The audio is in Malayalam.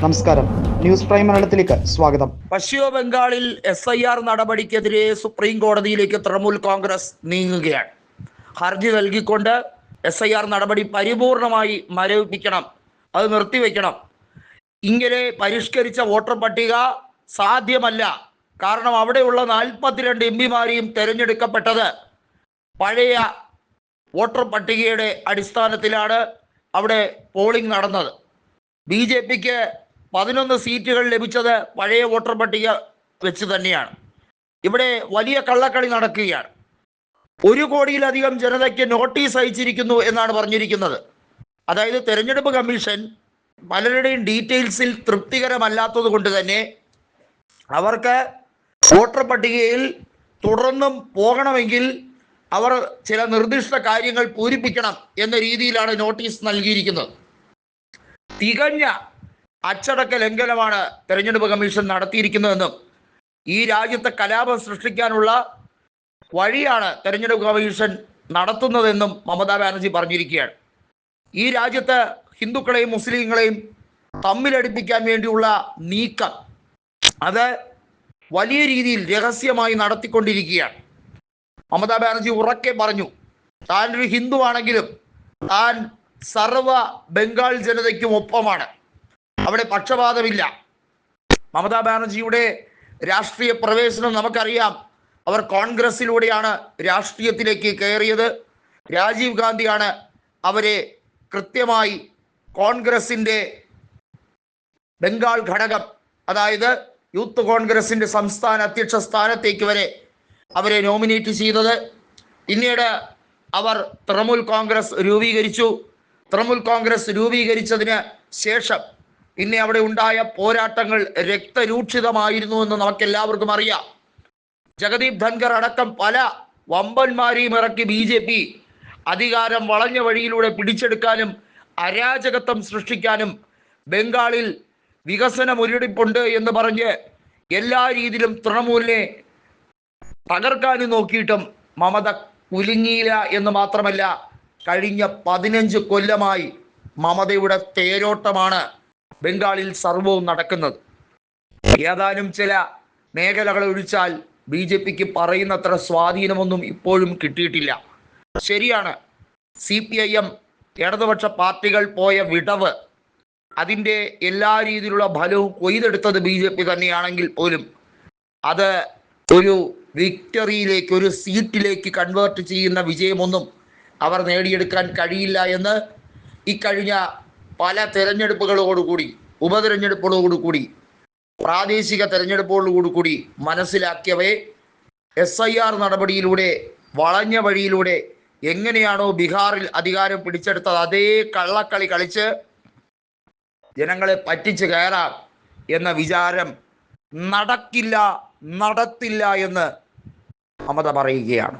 നമസ്കാരം. ന്യൂസ് പ്രൈം മലയാളത്തിലേക്ക് സ്വാഗതം. പശ്ചിമ ബംഗാളിൽ എസ് ഐ ആർ നടപടിക്കെതിരെ സുപ്രീം കോടതിയിലേക്ക് തൃണമൂൽ കോൺഗ്രസ് നീങ്ങുകയാണ്. ഹർജി നൽകിക്കൊണ്ട് എസ് ഐ ആർ നടപടി പരിപൂർണമായി മരവിപ്പിക്കണം. അത് നിർത്തിവെക്കണം. ഇങ്ങനെ പരിഷ്കരിച്ച വോട്ടർ പട്ടിക സാധ്യമല്ല. കാരണം അവിടെയുള്ള നാൽപ്പത്തിരണ്ട് എം പിമാരെയും തെരഞ്ഞെടുക്കപ്പെട്ടത് പഴയ വോട്ടർ പട്ടികയുടെ അടിസ്ഥാനത്തിലാണ് അവിടെ പോളിംഗ് നടന്നത്. ബി ജെ പിക്ക് പതിനൊന്ന് സീറ്റുകൾ ലഭിച്ചത് പഴയ വോട്ടർ പട്ടിക വെച്ച് തന്നെയാണ്. ഇവിടെ വലിയ കള്ളക്കളി നടക്കുകയാണ്. ഒരു കോടിയിലധികം ജനതയ്ക്ക് നോട്ടീസ് അയച്ചിരിക്കുന്നു എന്നാണ് പറഞ്ഞിരിക്കുന്നത്. അതായത് തെരഞ്ഞെടുപ്പ് കമ്മീഷൻ പലരുടെയും ഡീറ്റെയിൽസിൽ തൃപ്തികരമല്ലാത്തത് കൊണ്ട് തന്നെ അവർക്ക് വോട്ടർ പട്ടികയിൽ തുടർന്നും പോകണമെങ്കിൽ അവർ ചില നിർദ്ദിഷ്ട കാര്യങ്ങൾ പൂരിപ്പിക്കണം എന്ന രീതിയിലാണ് നോട്ടീസ് നൽകിയിരിക്കുന്നത്. തികഞ്ഞ അച്ചടക്ക ലംഘനമാണ് തെരഞ്ഞെടുപ്പ് കമ്മീഷൻ നടത്തിയിരിക്കുന്നതെന്നും ഈ രാജ്യത്തെ കലാപം സൃഷ്ടിക്കാനുള്ള വഴിയാണ് തെരഞ്ഞെടുപ്പ് കമ്മീഷൻ നടത്തുന്നതെന്നും മമതാ ബാനർജി പറഞ്ഞിരിക്കുകയാണ്. ഈ രാജ്യത്ത് ഹിന്ദുക്കളെയും മുസ്ലിങ്ങളെയും തമ്മിലടിപ്പിക്കാൻ വേണ്ടിയുള്ള നീക്കം അത് വലിയ രീതിയിൽ രഹസ്യമായി നടത്തിക്കൊണ്ടിരിക്കുകയാണ്. മമതാ ബാനർജി ഉറക്കെ പറഞ്ഞു താൻ ഒരു ഹിന്ദു ആണെങ്കിലും താൻ സർവ ബംഗാൾ ജനതയ്ക്കും ഒപ്പമാണ്. അവിടെ പക്ഷപാതമില്ല. മമതാ ബാനർജിയുടെ രാഷ്ട്രീയ പ്രവേശനം നമുക്കറിയാം. അവർ കോൺഗ്രസിലൂടെയാണ് രാഷ്ട്രീയത്തിലേക്ക് കയറിയത്. രാജീവ് ഗാന്ധിയാണ് അവരെ കൃത്യമായി കോൺഗ്രസിന്റെ ബംഗാൾ ഘടകം അതായത് യൂത്ത് കോൺഗ്രസിന്റെ സംസ്ഥാന അധ്യക്ഷ സ്ഥാനത്തേക്ക് വരെ അവരെ നോമിനേറ്റ് ചെയ്തത്. പിന്നീട് അവർ തൃണമൂൽ കോൺഗ്രസ് രൂപീകരിച്ചു. തൃണമൂൽ കോൺഗ്രസ് രൂപീകരിച്ചതിന് ശേഷം പിന്നെ അവിടെ ഉണ്ടായ പോരാട്ടങ്ങൾ രക്തരൂക്ഷിതമായിരുന്നു എന്ന് നമുക്ക് എല്ലാവർക്കും അറിയാം. ജഗദീപ് ധൻഖർ അടക്കം പല വമ്പന്മാരെയും ഇറക്കി ബി ജെ പി അധികാരം വളഞ്ഞ വഴിയിലൂടെ പിടിച്ചെടുക്കാനും അരാജകത്വം സൃഷ്ടിക്കാനും ബംഗാളിൽ വികസന മുരടിപ്പുണ്ട് എന്ന് പറഞ്ഞ് എല്ലാ രീതിയിലും തൃണമൂലിനെ തകർക്കാനും നോക്കിയിട്ടും മമത കുലുങ്ങിയില്ല എന്ന് മാത്രമല്ല കഴിഞ്ഞ പതിനഞ്ച് കൊല്ലമായി മമതയുടെ തേരോട്ടമാണ്. ബംഗാളിൽ സർവവും നടക്കുന്നത്. ഏതാനും ചില മേഖലകൾ ഒഴിച്ചാൽ ബി ജെ പിക്ക് പറയുന്നത്ര സ്വാധീനമൊന്നും ഇപ്പോഴും കിട്ടിയിട്ടില്ല. ശരിയാണ്. സി പി ഐ എം ഇടതുപക്ഷ പാർട്ടികൾ പോയ വിടവ് അതിന്റെ എല്ലാ രീതിയിലുള്ള ഫലവും കൊയ്തെടുത്തത് ബി ജെ പി തന്നെയാണെങ്കിൽ പോലും അത് ഒരു വിക്ടറിയിലേക്ക് ഒരു സീറ്റിലേക്ക് കൺവേർട്ട് ചെയ്യുന്ന വിജയമൊന്നും അവർ നേടിയെടുക്കാൻ കഴിയില്ല എന്ന് ഇക്കഴിഞ്ഞ പല തെരഞ്ഞെടുപ്പുകളോടുകൂടി ഉപതെരഞ്ഞെടുപ്പുകളോടുകൂടി പ്രാദേശിക തെരഞ്ഞെടുപ്പുകളോടുകൂടി മനസ്സിലാക്കിയവയെ എസ് ഐ ആർ നടപടിയിലൂടെ വളഞ്ഞ വഴിയിലൂടെ എങ്ങനെയാണോ ബീഹാറിൽ അധികാരം പിടിച്ചെടുത്തത് അതേ കള്ളക്കളി കളിച്ച് ജനങ്ങളെ പറ്റിച്ച് കയറാം എന്ന വിചാരം നടക്കില്ല നടത്തില്ല എന്ന് മമത പറയുകയാണ്.